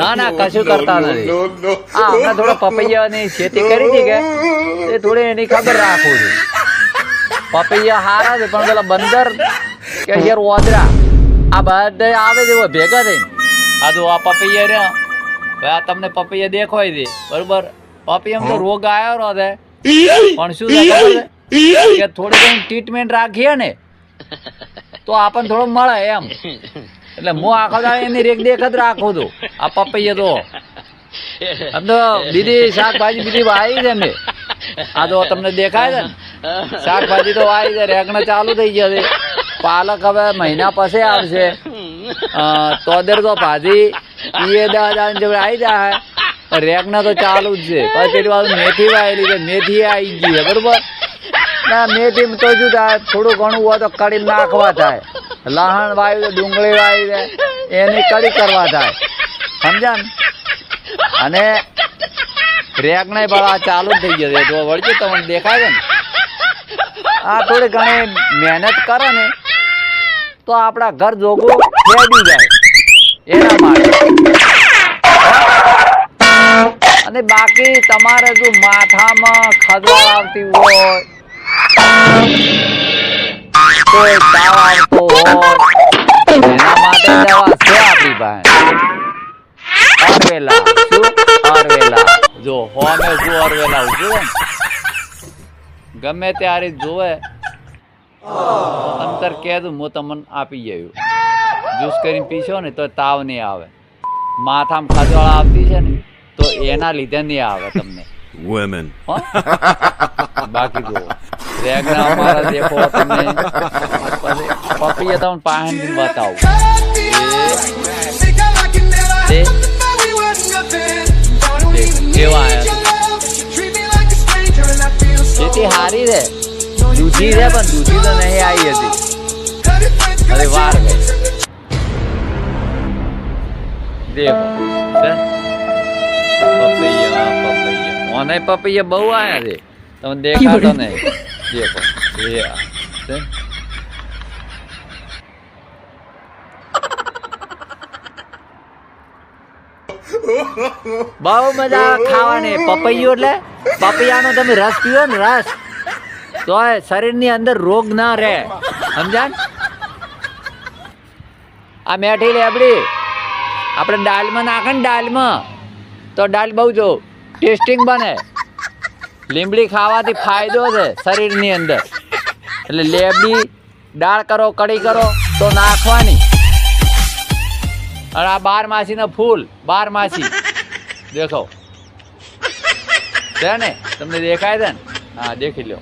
ના ના કશું કરતા નથી. હા હમણાં થોડો પપૈયાની ખેતી કરી હતી કે? એ થોડી એની ખબર રાખું છું. પપૈયા હારા છે પણ પેલા બંદર કે યાર ઓદરા આ બધા આવે છે ભેગા થઈને. આ જો આ પપૈયા રહ્યા. હવે આ તમને પપૈયા દેખાય છે. બરોબર? પપૈયા તો રોગ આવ્યો રહે પણ શું છે ખબર છે? કે થોડી ઘણી ટ્રીટમેન્ટ રાખીએ ને તો આપણને થોડો મળે એમ. એટલે હું આખો દાડો એની રેખ જ રાખું છું. આ પપૈયા તો. આમ તો બીજી શાકભાજી બીજી વાવી છે મેં આ તો તમને દેખાય છે ને. શાકભાજી તો વાવી છે રેગણા ચાલુ થઈ ગયા છે. પાલક હવે મહિના પછી આવશે. તોદર તો ભાજી એ દસ હજાર જેવી આવી જાય. રેગના તો ચાલુ જ છે. પછી પેલી વાર મેથી વાયેલી છે. મેથી આવી ગઈ છે, બરોબર? ના મેથી તો શું થાય? થોડું ઘણું હોય તો કડી નાખવા થાય. લહણ વાયુ, ડુંગળી છે, એની કડી કરવા થાય. સમજ્યા ને? અને રેગના પણ આ ચાલુ થઈ ગયો છે. તો વળજો, તમને દેખાય છે ને? આ થોડી ઘણી મહેનત કરે ને, તો આપણા ઘર જોગું ફેડી જાય. એના માટે. અને બાકી તમારે જો માથામાં ખજવાળ આવતી હોય, કોઈ તાવ એના માટે દવા છે આપણી પાસે અરવેલા શું અરવેલા જો હોમે શું અરવેલા જુઓ ગમે ત્યારે જોવે અંતર કહે દઉં હું તમને આપી જયું જ્યુસ કરીને પીશો ને તો તાવ નહીં આવે. માથામાં ખજવાળ આવતી છે ને તો એના લીધે નહીં આવે તમને. બાકી જુઓ. રેગના અમારા દેખો તમને પપ્પીએ તમને પાણી બતાવું કેવા ખેતી હારી છે દૂધી છે પણ દૂધી તો નહીં આવી હતી અરે વાર ગઈ દેખો? પપૈયા પપૈયા મને પપૈયા બહુ આયા છે તમે દેખાતો નહીં દેખો Yeah. આ, બહુ મજા ખાવાની. પપૈયું એટલે પપૈયાનો તમે રસ પીવો ને રસ. તો શરીરની અંદર રોગ ના રહે. સમજાણ આ મેઠી લેબડી આપણે દાળમાં નાખે ને દાળમાં. તો દાળ બહુ જો ટેસ્ટિંગ બને. લીમડી ખાવાથી ફાયદો છે શરીરની અંદર. એટલે લેબડી, દાળ કરો, કઢી કરો, તો નાખવાની. અને આ બાર માસીનો ફૂલ, બાર માસી. દેખો. છે ને? તમને દેખાય છે ને? હા, દેખી લો